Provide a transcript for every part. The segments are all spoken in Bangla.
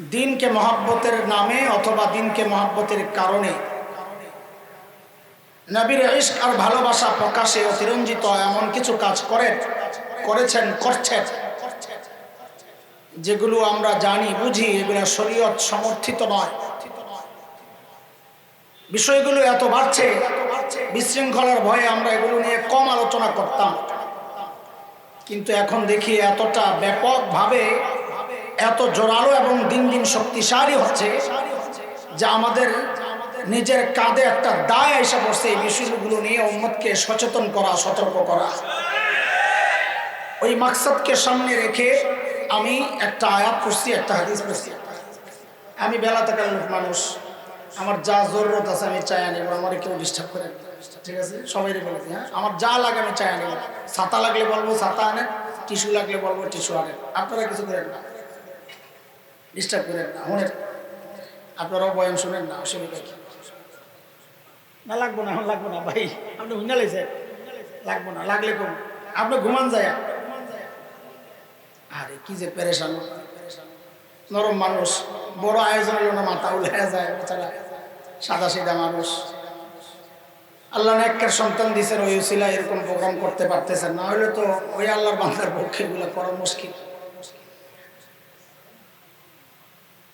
দিনকে মহাব্বতের নামে অথবা দিনকে মহাব্বতের কারণে। নবীর ইস্ক আর ভালোবাসা প্রকাশে অতিরঞ্জিত এমন কিছু কাজ করেন, করেছেন, করছেন, যেগুলো আমরা জানি, বুঝি, এগুলো শরীয়ত সমর্থিত নয়। বিষয়গুলো এত বাড়ছে, বিশৃঙ্খলার ভয়ে আমরা এগুলো নিয়ে কম আলোচনা করতাম। কিন্তু এখন দেখি এতটা ব্যাপকভাবে এত জোরালো এবং দিন দিন শক্তিশালী হচ্ছে যে আমাদের নিজের কাঁধে একটা দায় এসে পড়ছে এই বিষয়গুলো নিয়ে উম্মতকে সচেতন করা সতর্ক করা। ওই মাকসাদকে সামনে রেখে আমি একটা আয়াত করছি একটা হাদিস করছি আমি বেলা থাকার লোক মানুষ আমার যা জরুরত আছে আমি চাই আনিব আমার কেউ ডিস্টার্ব করে ঠিক আছে? সবাই বলে দিই, হ্যাঁ? আমার যা লাগে আমি চাই আনিব। ছাতা লাগলে বলব ছাতা আনেন টিস্যু লাগলে বলব টিস্যু আনেন। আপনারা কিছু করেন না। ডিস্টার্ব করেন না শুনেন আপনারাও বয়ান শুনেন না, অসুবিধা কি? না, লাগবো না লাগবো না, ভাই, আপনি হুইনা লাইছেন লাগবো না, লাগলে কম। আপনি ঘুমান যায়। আরে, কি যে পেরেশান। নরম মানুষ, বড় আয়োজন হলো না, মাথা উঠে যায়, বেচারা। সাদা সিধা মানুষ। আল্লাহ নায়কের সন্তান দিয়েছেন ওই উসিলা এরকম প্রোগ্রাম করতে পারতেছেন না হলে তো ওই আল্লাহর বান্দার পক্ষে এগুলো করা মুশকিল।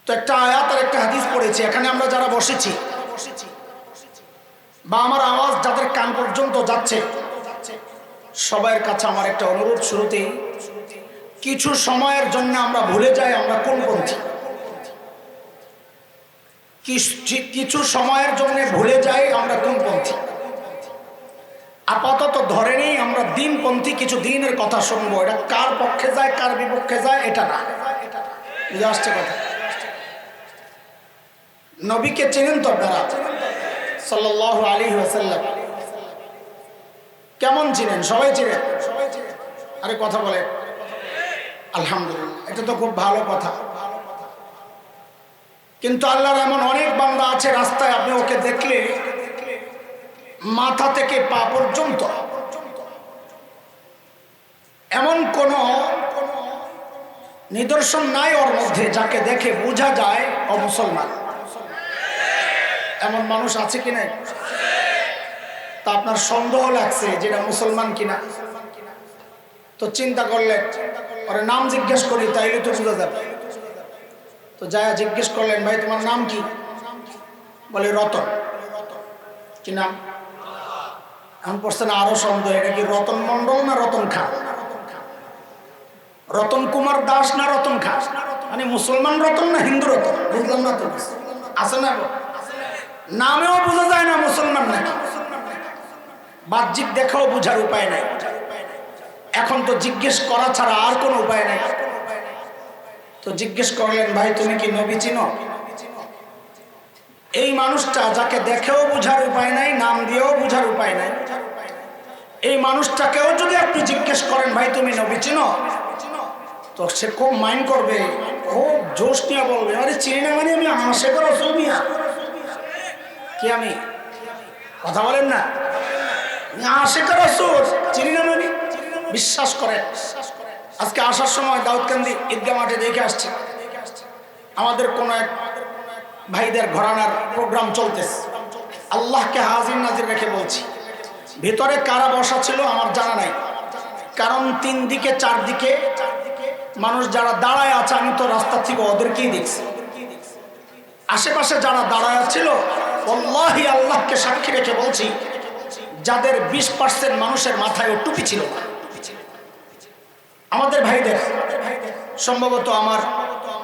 তো একটা আয়াত আর একটা হাদিস পড়েছি, এখানে আমরা যারা বসেছি, বা আমার আওয়াজ যাদের কান পর্যন্ত যাচ্ছে সবার কাছে আমার একটা অনুরোধ শুরুতেই, কিছু সময়ের জন্য আমরা ভুলে যাই আমরা কোন পন্থী। কিছু সময়ের জন্য ভুলে যাই আমরা কোন পন্থী। আপাতত ধরে নেই আমরা দিনপন্থী কিছু দিনের কথা শুনব, এটা কার পক্ষে যায়, কার বিপক্ষে যায়, এটা না। বুঝে আসছে কথা? নবীকে চেনেন তো আপনারা? সাল্লাহ আলী ওয়াসাল্লাম। কেমন চিনেন? সবাই চিনেন? আরে কথা বলে আলহামদুলিল্লাহ, এটা তো খুব ভালো কথা। কিন্তু আল্লাহর এমন অনেক বান্দা আছে রাস্তায়, আপনি ওকে দেখলে মাথা থেকে পা পর্যন্ত। এমন কোন নিদর্শন নাই ওর মধ্যে, যাকে দেখে বোঝা যায় অমুসলমান এমন মানুষ আছে কি নাই? তা আপনার সন্দেহ লাগছে যেটা মুসলমান কিনা। তো চিন্তা করলেন ওরে নাম জিজ্ঞেস করি, তাইলে তো বোঝা যাবে। তো যায়া জিজ্ঞেস করলেন, ভাই, তোমার নাম কি? বলে, রতন। কি নাম? এখন পড়ছে না আরও সন্দেহ, এটা কি রতন মন্ডল না রতন খান রতন কুমার দাস না রতন খান মানে মুসলমান রতন না হিন্দু রতন? বুঝলাম না তো আছে না? নামেও বোঝা যায় না, মুসলমান নাকি বাহ্যিক দেখাও বোঝার উপায় নাই। এখন তো জিজ্ঞেস করা ছাড়া আর কোনো উপায় নাই। তো জিজ্ঞেস করলেন, ভাই, তুমি কি নবী চিনো? এই মানুষটা যাকে দেখেও বুঝার উপায় নাই, নাম দিয়েও বুঝার উপায় নাই। এই মানুষটাকেও যদি আপনি জিজ্ঞেস করেন, ভাই, তুমি নবী চিনো? তো সে খুব মাইন্ড করবে, খুব জোশ নিয়ে বলবে, আরে, চিনি না মানে আমি হাসে করো সৌমিয়া কি আমি? কথা বলেন না। আশেখ চিনি না মানে বিশ্বাস করে আজকে আসার সময় দাউদকান্দি ঈদগা মাঠে দেখে আসছি। আমাদের কোন এক ভাইদের ঘরানার প্রোগ্রাম চলতেছে। আল্লাহকে হাজির নাজির রেখে বলছি, ভিতরে কারা বসা ছিল আমার জানা নাই। কারণ তিন দিকে চারদিকে মানুষ যারা দাঁড়ায় আছে, আমি তো রাস্তা থেকে ওদেরকেই দেখছি? আশেপাশে যারা দাঁড়ায় ছিল অল্লাহি আল্লাহকে সাক্ষী রেখে বলছি, যাদের বিশ পার্সেন্ট মানুষের মাথায় টুপি ছিল। আমাদের ভাইদের, সম্ভবত আমার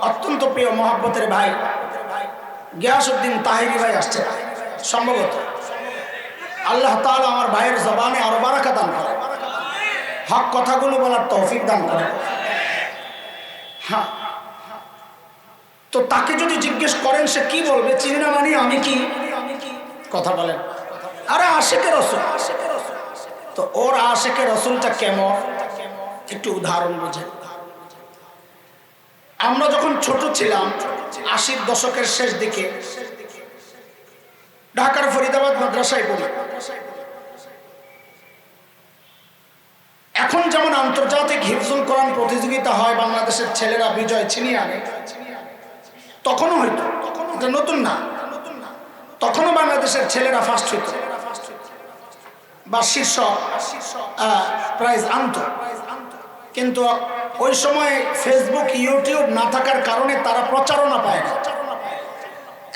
অত্যন্ত প্রিয় মহাব্বতের ভাই গিয়াসুদ্দিন তাহিরি ভাই আসছে, সম্ভবত। আল্লাহ তাআলা আমার ভাইয়ের জবানে আরও বারাকা দান করে হক কথাগুলো বলার তৌফিক দান করে হ্যাঁ। তো তাকে যদি জিজ্ঞেস করেন, সে কি বলবে? চিনি না মানে আমি কি? কথা বলেন। আরে আশেকে রসুল। তো ওর আশেকে রসুলটা কেমন? একটু উদাহরণ বুঝেন। আমরা যখন ছোট ছিলাম, আশির দশকের শেষ দিকে, ঢাকার ফরিদাবাদ মাদ্রাসায় পড়ি। এখন যেমন আন্তর্জাতিক হিফজুল কোরআন প্রতিযোগিতা হয়, বাংলাদেশের ছেলেরা বিজয় ছিনিয়ে আনে, তখনও হইতো এটা নতুন না। তখনও বাংলাদেশের ছেলেরা ফার্স্ট হইত বা শীর্ষ প্রাইজ আনত। কিন্তু ওই সময় ফেসবুক ইউটিউব না থাকার কারণে তারা প্রচারণা পায় না।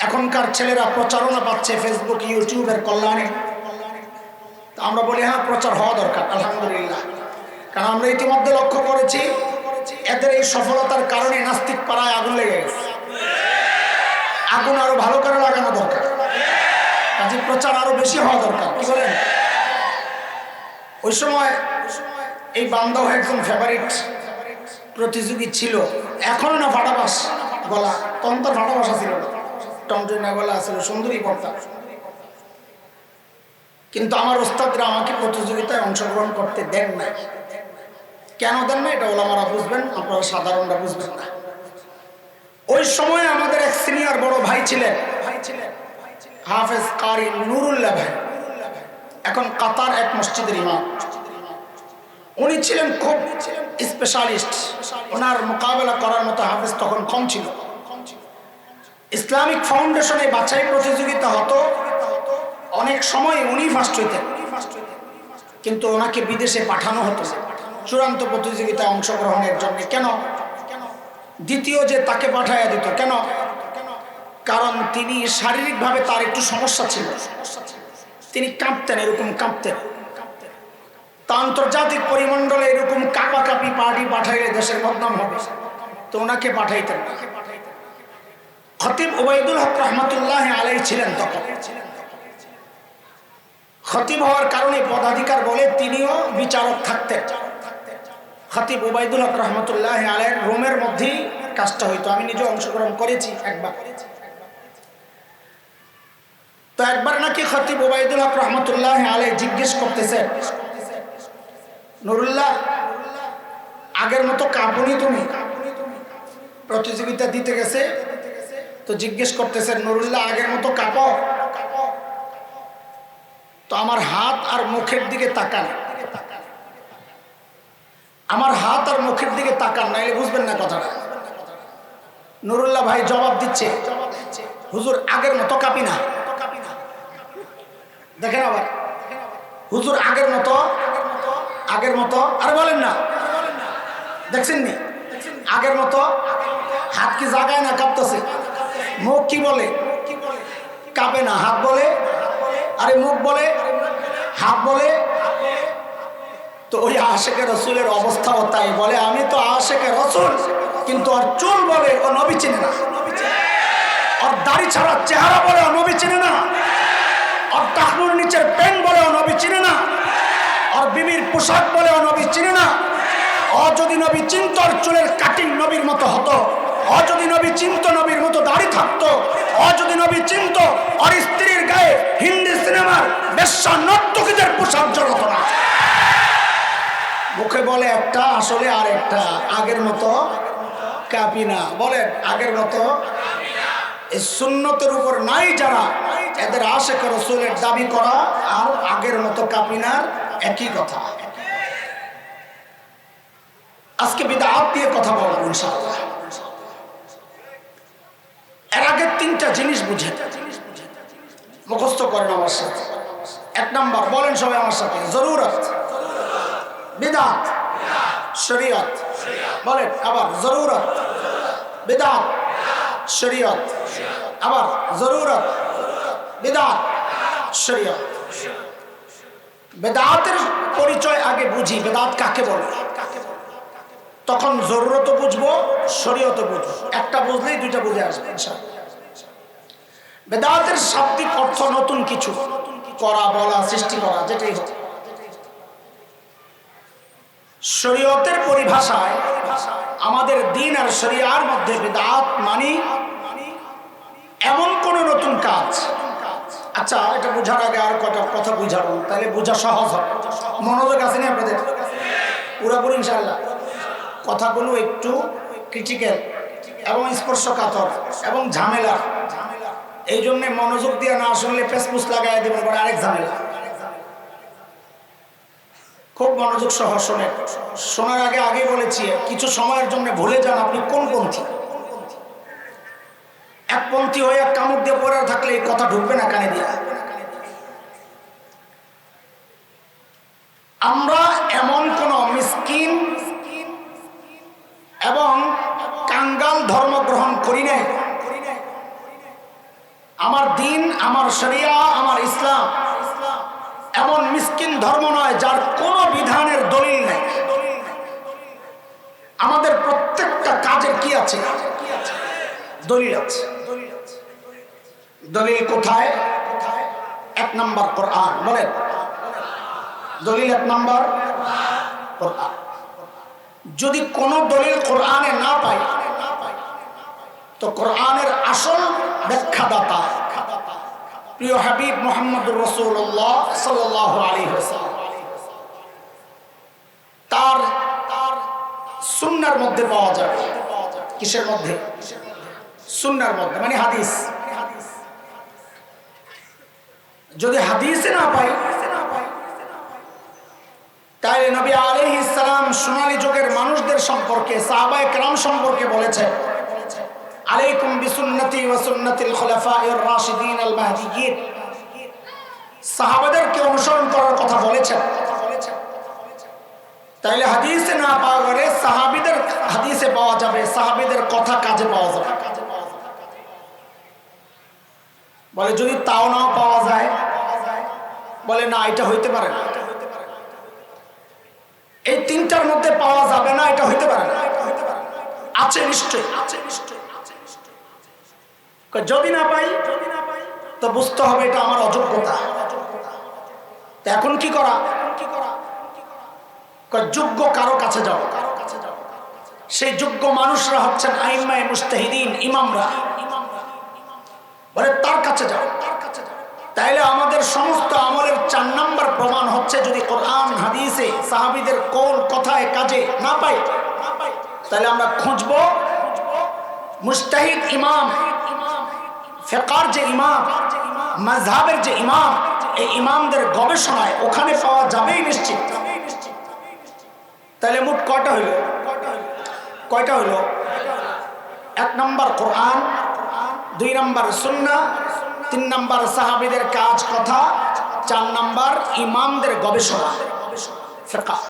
এখনকার ছেলেরা প্রচারণা পাচ্ছে ফেসবুক ইউটিউবের কল্যাণে। তা আমরা বলি হ্যাঁ প্রচার হওয়া দরকার, আলহামদুলিল্লাহ। কারণ আমরা ইতিমধ্যে লক্ষ্য করেছি, এদের এই সফলতার কারণে নাস্তিক পাড়ায় আগুন লেগে গেছে। আগুন আরও ভালো করে লাগানো দরকার। কাজে প্রচার আরও বেশি হওয়া দরকার, কি বলেন? ওই সময় এই বান্দাও একজন ফেভারিট প্রতিযোগী ছিল। এখন না ভাড়াবাস গলা, তখন তো ভাড়াবাসা ছিল টমটনা গলা ছিল সুন্দরী পর্দা কিন্তু আমার ওস্তাদরা আমাকে প্রতিযোগিতায় অংশগ্রহণ করতে দেন না কেন দেন না এটা ওলামারা বুঝবেন, আপনারা সাধারণরা বুঝবেন না। ওই সময় আমাদের এক সিনিয়র বড় ভাই ছিলেন। হাফেজ কারি নুরুল্লাহ ভাই। এখন কাতার এক মসজিদের ইমাম। উনি ছিলেন খুব স্পেশালিস্ট ওনার মোকাবেলা করার মতো হাফেজ তখন কম ছিল। ইসলামিক ফাউন্ডেশনে বাছাই প্রতিযোগিতা হতো। অনেক সময় উনি ফার্স্ট হইতেন। কিন্তু ওনাকে বিদেশে পাঠানো হতো। চূড়ান্ত প্রতিযোগিতায় অংশগ্রহণের জন্য। কেন? দ্বিতীয় যে তাকে পাঠাইয়া দিত, কেন? কারণ তিনি শারীরিকভাবে তার একটু সমস্যা ছিল। তিনি কাঁপতেন, এরকম কাঁপতেন। তা আন্তর্জাতিক পরিমণ্ডলে এরকম কাপাকাপি পার্টি পাঠাইলে দেশের বদনাম হবে। তো ওনাকে পাঠাইতেন। না খতিব ওবায়দুল হক রহমতুল্লাহ আলাই ছিলেন তখন। খতিব হওয়ার কারণে পদাধিকার বলে তিনিও বিচারক থাকতেন। খতিব ওবায়দুল হক রহমতুল্লাহ আলের রোমের মধ্যেই কাজটা হইতো। আমি নিজে অংশগ্রহণ করেছি একবার। তো একবার নাকি খতিব ওবায়দুল হক রহমতুল্লাহ আলে জিজ্ঞেস করতেছে, নুরুল্লাহ, আগের মতো কাঁপুনি তুমি? প্রতিযোগিতা দিতে গেছে? তো জিজ্ঞেস করতেছে, নুরুল্লাহ, আগের মতো কাঁপো? তো আমার হাত আর মুখের দিকে তাকান আমার হাত আর মুখের দিকে তাকান নাইলে বুঝবেন না কথাটা। নুরুল্লাহ ভাই জবাব দিচ্ছে, হুজুর, আগের মতো কাঁপি না। দেখেন আবার, হুজুর, আগের মতো আগের মতো। আর বলেন না। দেখছেন নি? আগের মতো, হাত কি জাগায় না কাঁপতেছে? মুখ কি বলে? কাঁপে না, হাত বলে? আরে মুখ বলে? হাত বলে? তো ওই আশেকে রসুলের অবস্থাও তাই বলে, আমি তো আশেকে রসুল, কিন্তু আর চুল বলে ও নবী চিনে না। আর দাড়ি ছাড়া চেহারা বলে ও নবী চিনে না। আর টাকনুর নিচের পেন বলে ও নবী চিনে না। আর বিবির পোশাক বলে ও নবী চিনে না। ও যদি নবী চিন্ত চুলের কাটিং নবীর মতো হতো। ও যদি নবী চিন্ত, নবীর মতো দাড়ি থাকতো। ও যদি নবী চিন্ত আর স্ত্রীর গায়ে হিন্দি সিনেমার বেশ্যা নর্তকীদের পোশাক জড়ত না। মুখে বলে একটা, আসলে আর একটা। আগের মতো কাপি না। বলেন, আগের মতো। এই সুন্নতের উপর নাই যারা, এদের আশেখ রসুলের দাবি করা আর আগের মতো কাপিনার একই কথা। আজকে বিদাত দিয়ে কথা বলব ইনশাআল্লাহ। এর আগে তিনটা জিনিস বুঝে মুখস্থ করেন আমার সাথে। এক নাম্বার, বলেন সবাই আমার সাথে। জরুরত। বিদাত। শরীয়ত। বলেন, আবার জরুরত। বিদাত। শরীয়ত। আবার জরুরত। বিদাত। শরীয়ত। বেদাতের পরিচয় আগে বুঝি, বেদাত কাকে বলে? তখন জরুরত বুঝব শরীয়ত বুঝব। একটা বুঝলেই দুইটা বুঝে আসবে। বেদাতের শাব্দিক অর্থ নতুন কিছু। করা, বলা, সৃষ্টি করা, যেটাই হোক। শরীয়তের পরিভাষায় আমাদের দিন আর শরিয়ার মধ্যে বেদাত মানি এমন কোন নতুন কাজ। আচ্ছা এটা বোঝার আগে আর কটা কথা বুঝাবো? তাহলে বোঝা সহজ হবে মনোযোগ আছে না আপনাদের? পুরোপুরি ইনশাল্লাহ কথাগুলো একটু ক্রিটিক্যাল এবং স্পর্শকাতর এবং ঝামেলা। এই জন্য মনোযোগ দিয়ে না শুনলে ফেসবুক লাগাই দেবেন আরেক ঝামেলা। খুব মনোযোগ সহ শোনেন। শোনার আগে আগে বলেছি, কিছু সময়ের জন্য ভুলে যান আপনি কোন পন্থী। একপন্থী হয়ে এক কামড় দিয়ে পড়ে থাকলে এই কথা ঢুকবে না কানে দিয়া। আমরা এমন কোন মিসকিন এবং কাঙ্গাল ধর্ম গ্রহণ করি নাই। আমার দিন, আমার শরিয়া, আমার ইসলাম এমন মিসকিন ধর্ম নয় যার কোনো বিধানের দলিল নেই। আমাদের প্রত্যেকটা কাজের কি আছে? দলিল আছে। দলিল কোথায়? এক নম্বর কোরআন। বলেন। দলিল এক নম্বর কোরআন। যদি কোন দলিল কোরআনে না পাই তো কোরআনের আসল ব্যাখ্যাদাতা প্রিয় হাবিব মোহাম্মদ রসুল্লাহ সাল্লাহ আলী তার তার সুন্নার মধ্যে পাওয়া যাবে কিসের মধ্যে? সুন্নার মধ্যে মানে হাদিস। যদি হাদিসে না পাই, তাহলে নবী আলহ ইসলাম সোনালী যুগের মানুষদের সম্পর্কে, সাহাবায় কেরাম সম্পর্কে বলেছেন আলাইকুম বিসুন্নতি ওয়া সুন্নাতিল খুলাফাইর রাশিদিন আল মাহদিয়িন সাহাবাদেরকে অনুসরণ করার কথা বলেছেন। তাইলে হাদিসে না পাওয়া গেলে সাহাবিদের হাদিসে পাওয়া যাবে, সাহাবিদের কথা কাজে পাওয়া যাবে। বলে, যদি তাও নাও পাওয়া যায়? বলে, না, এটা হইতে পারে না। এই তিনটার মধ্যে পাওয়া যাবে না, এটা হইতে পারে না। আছে নিশ্চয় আছে নিশ্চয় যদি না পাই, তো বুঝতে হবে এটা আমার অযোগ্যতা। এখন কি করা? যোগ্য কারও কাছে যাও। সেই যোগ্য মানুষরা হচ্ছেন আইমাই মুস্তাহিদিন ইমামরা। বলে, তার কাছে যাও। তাইলে আমাদের সমস্ত আমলের চার নাম্বার প্রমাণ হচ্ছে যদি কোরআন, হাদিসে সাহাবিদের কোন কথায় কাজে না পাই তাহলে আমরা খুঁজবো মুস্তাহিদ ইমাম। ফেকার যে ইমাম মাঝহাবের যে ইমাম, এই ইমামদের গবেষণায় ওখানে পাওয়া যাবেই নিশ্চিত। তাহলে মোট কয়টা হইল? কয়টা হইল? এক নম্বর কোরআন, দুই নম্বর সুন্না, তিন নম্বর সাহাবিদের কাজ কথা, চার নম্বর ইমামদের গবেষণা। ফেকা